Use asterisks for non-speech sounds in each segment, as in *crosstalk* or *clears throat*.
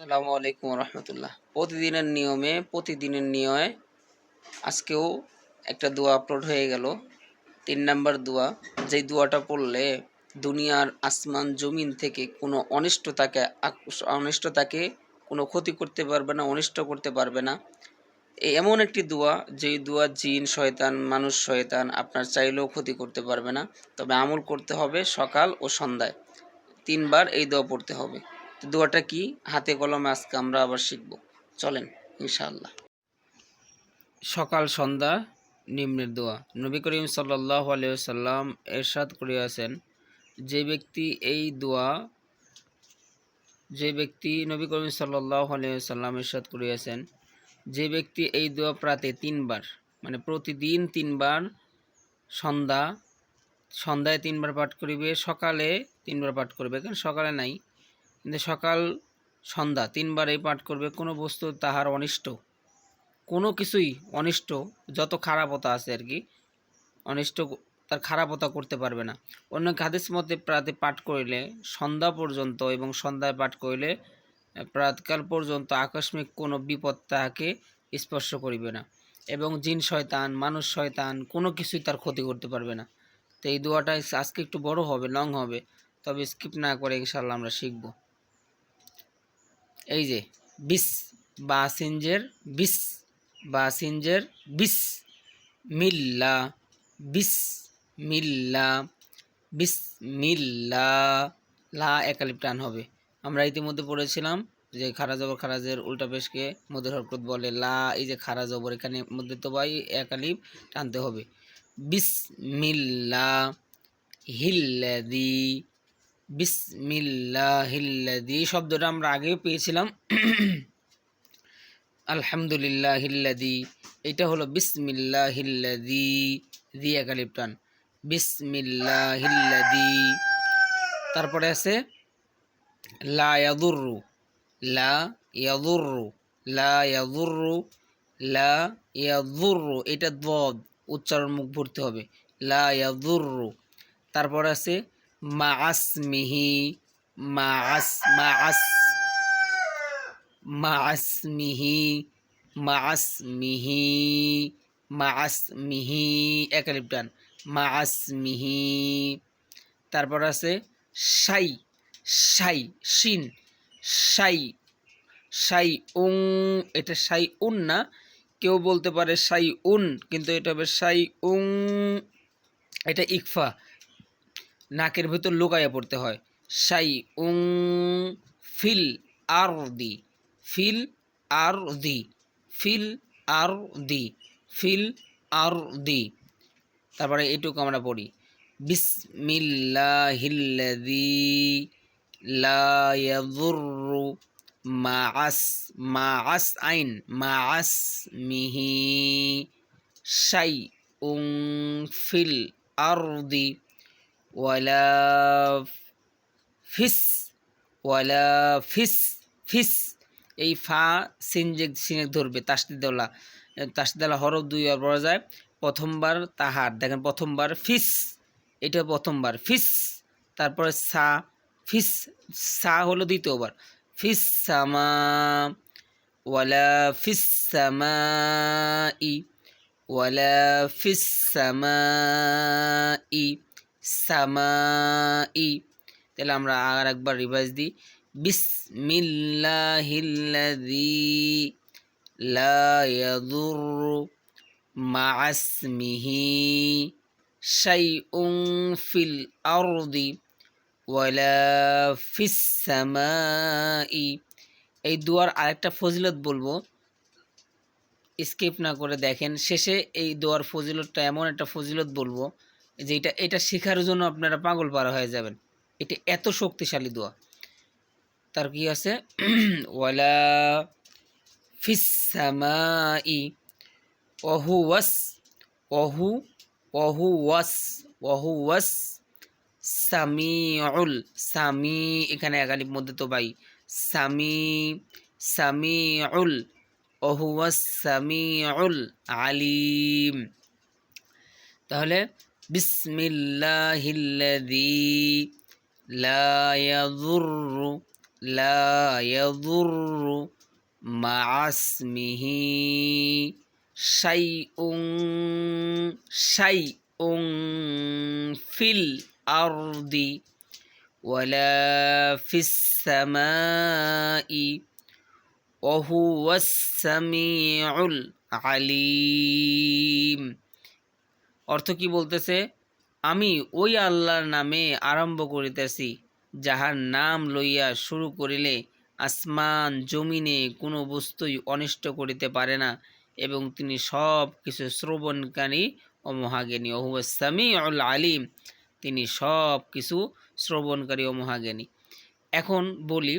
আসসালামু আলাইকুম রহমতুল্লাহ। প্রতিদিনের নিয়মে প্রতিদিনের নিয়মে আজকেও একটা দোয়া আপলোড হয়ে গেল। তিন নাম্বার দোয়া, যেই দোয়াটা পড়লে দুনিয়ার আসমান, জমিন থেকে কোনো অনিষ্টতাকে অনিষ্টতাকে কোনো ক্ষতি করতে পারবে না, অনিষ্ট করতে পারবে না। এমন একটি দোয়া, যেই দোয়া জিন শয়তান, মানুষ শয়তান আপনার চাইলেও ক্ষতি করতে পারবে না। তবে আমল করতে হবে সকাল ও সন্ধ্যায়। তিনবার এই দোয়া পড়তে হবে। তো দোয়াটা কি? হাতে কলমে আজকে আমরা আবার শিখব। চলেন, ইনশাআল্লাহ। সকাল সন্ধ্যা, নিম্নের দোয়া। নবী করিম সাল্লাহ আলিয়াল্লাম এরশাদ করিয়াছেন, যে ব্যক্তি এই দোয়া, যে ব্যক্তি নবী করিম সাল্লাহ আলিয়াল্লাম এরশাদ করিয়াছেন, যে ব্যক্তি এই দোয়া প্রাতে তিনবার মানে প্রতিদিন তিনবার সন্ধ্যা, সন্ধ্যায় তিনবার পাঠ করিবে, সকালে তিনবার পাঠ করবে। কারণ সকালে নাই সকাল, সন্ধ্যা তিনবারই পাঠ করবে, কোনো বস্তু তাহার অনিষ্ট, কোনো কিছুই অনিষ্ট, যত খারাপতা আছে আর কি, অনিষ্ট তার খারাপতা করতে পারবে না। অন্য হাদিস মতে প্রাতে পাঠ করিলে সন্ধ্যা পর্যন্ত এবং সন্ধ্যায় পাঠ করিলে প্রাতকাল পর্যন্ত আকস্মিক কোনো বিপদ তাহাকে স্পর্শ করিবে না এবং জিন শয়তান, মানুষ শয়তান, কোনো কিছুই তার ক্ষতি করতে পারবে না। তো এই দোয়াটা আজকে একটু বড় হবে লং হবে, তবে স্কিপ না করে ইনশাল্লাহ আমরা শিখব। এই যে, বিস বা সিনজের বিস বা সিনজের বিস, মিল্লা বিস মিল্লা বিস, মিল্লা, লা একালিপ টান হবে। আমরা ইতিমধ্যে পড়েছিলাম যে খারা জবর খারাজের উল্টা পেশকে মধুর হরকত বলে, লা, এই যে খারা জবর, এখানে মধ্যে তো ভাই একালিপ টানতে হবে। বিসমিল্লা হিল্লাদি বিসমিল্লাহিল্লাদি শব্দটা আমরা আগেও পেয়েছিলাম। *clears throat* আলহামদুলিল্লাহ হিল্লাদি এটা হলো বিসমিল্লাহিল্লাদি দি একালিপ টান। বিসমিল্লাহিল্লাদি, তারপরে আছে, লা ইয়াদুররু লা ইয়াদুররু, লা লা এটা দদ উচ্চারণ মুখ ভরতে হবে। লা তারপর আছে মাআসমিহি, মাআস মাআস, মাআসমিহি মাআসমিহি মাআসমিহি একালিপটান মাআসমিহি। তারপর আছে সাই সাই শিন সাই সাই উং এটা সাই উন না, কেউ বলতে পারে সাই উন কিন্তু এটা হবে সাই উং এটা ইকফা। নাকের ভেতর লুকাইয়া পড়তে হয়। সাই উং ফিল আর দি ফিল আর দি ফিল আর দি ফিল আর দি তারপরে এটুকু আমরা পড়ি। বিসমিল্লাহিল্লাযী লা ইয়াদুররু মাআস মাআস আইন, মাআস মিহি। শাইউন ফিল আরদি। ওয়ালা ফিস ওয়ালা ফিস ফিস। এই ফা সিনজেক সিনেক ধরবে তাসদিদলা তাসদিদলা হরফ দুই বার পড়া যায়। প্রথমবার তাহার, দেখেন প্রথমবার ফিস, এটা প্রথমবার ফিস, তারপরে সা, ফিস, সা হলো দ্বিতীয়বার। ফিস সামা, ওয়ালা ফিস সামা ই ওয়ালা ফিস সামা ই সামা ই। তাহলে আমরা আর একবার রিভাইজ দিই। বিসমিল্লাহিল্লাযী ইসমিহি শাইউন ফিল আরদি ওয়ালা ফিস সামাই। এই দুয়ার আরেকটা ফজিলত বলব। স্কিপ না করে দেখেন। শেষে এই দোয়ার ফজিলতটা এমন একটা ফজিলত বলব যে এটা এটা শেখার জন্য আপনারা পাগল পারা হয়ে যাবেন। এটা এত শক্তিশালী দোয়া। তার কি আছে? *clears throat* ওয়ালা ফিস সামাই ওহু ওয়াস, ওহু ওহু ওয়াস ওহু ওয়াস সামিউল, সামি, এখানে একালিপ মধ্যে তো ভাই সামি, সামিউল, ওহু ওয়াস সামিউল আলিম। তাহলে بسم الله الذي لا يضر لا يضر مع اسمه شيء شيء في الأرض ولا في السماء وهو السميع العليم. অর্থ কি বলতেছে? আমি ওই আল্লাহর নামে আরম্ভ করিতেছি, যাহার নাম লইয়া শুরু করিলে আসমান, জমিনে কোনো বস্তুই অনিষ্ট করিতে পারে না, এবং তিনি সব কিছু শ্রবণকারী ও মহাজ্ঞানী। ওহুয়া সামি আল আলিম, তিনি সব কিছু শ্রবণকারী ও মহাজ্ঞানী। এখন বলি,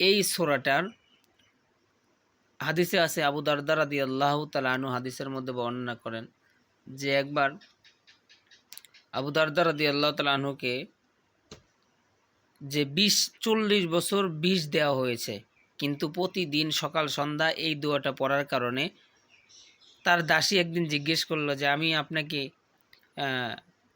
এই সোরাটার হাদিসে আছে আবু দারদার আদি আল্লাহ তালু হাদিসের মধ্যে বর্ণনা করেন। যে একবার আবু দারদার আদি আল্লাহ তালুকে যে বিষ চল্লিশ বছর বিষ দেওয়া হয়েছে, কিন্তু প্রতিদিন সকাল, সন্ধ্যা এই দোয়াটা পড়ার কারণে তার দাসী একদিন জিজ্ঞেস করল যে, আমি আপনাকে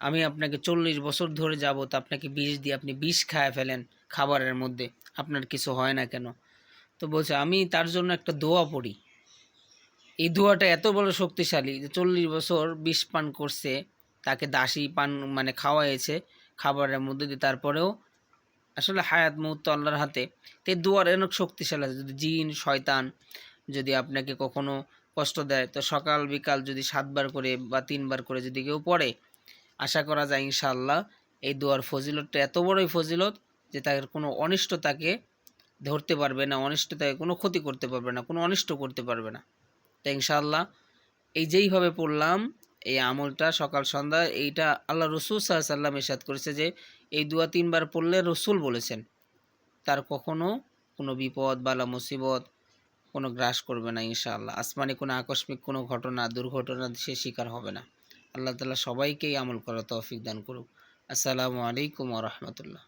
আমি আপনাকে চল্লিশ বছর ধরে যাব তো আপনাকে বিষ দিয়ে, আপনি বিষ খায় ফেলেন খাবারের মধ্যে, আপনার কিছু হয় না কেন? তো বলছে, আমি তার জন্য একটা দোয়া পড়ি। এই দোয়াটা এত বড় শক্তিশালী যে চল্লিশ বছর বিষ পান করছে, তাকে দাসী পান মানে খাওয়াইছে খাবারের মধ্যে দিয়ে। তারপরেও আসলে হায়াত মুহূর্ত আল্লাহর হাতে। তো এই দোয়ার অনেক শক্তিশালী আছে। যদি জিন, শয়তান যদি আপনাকে কখনো কষ্ট দেয়, তো সকাল বিকাল যদি সাতবার করে বা তিনবার করে যদি কেউ পড়ে, আশা করা যায় ইনশাআল্লাহ এই দোয়ার ফজিলতটা এত বড়ই ফজিলত যে তার কোনো অনিষ্ট তাকে ধরতে পারবে না, অনিষ্ট তাকে কোনো ক্ষতি করতে পারবে না, কোনো অনিষ্ট করতে পারবে না। তো ইনশাআল্লাহ এই যেইভাবে পড়লাম, এই আমলটা সকাল, সন্ধ্যা, এইটা আল্লাহ রসুল সাল্লাম এসাদ করেছে যে এই দুয়া তিনবার পড়লে রসুল বলেছেন, তার কখনো কোনো বিপদ বালা মুসিবত কোনো গ্রাস করবে না ইনশাআল্লাহ। আসমানে কোনো আকস্মিক কোনো ঘটনা, দুর্ঘটনা সে শিকার হবে না। আল্লাহ তালা সবাইকেই আমল করা তৌফিক দান করুক। আসসালামু আলাইকুম রহমতুল্লাহ।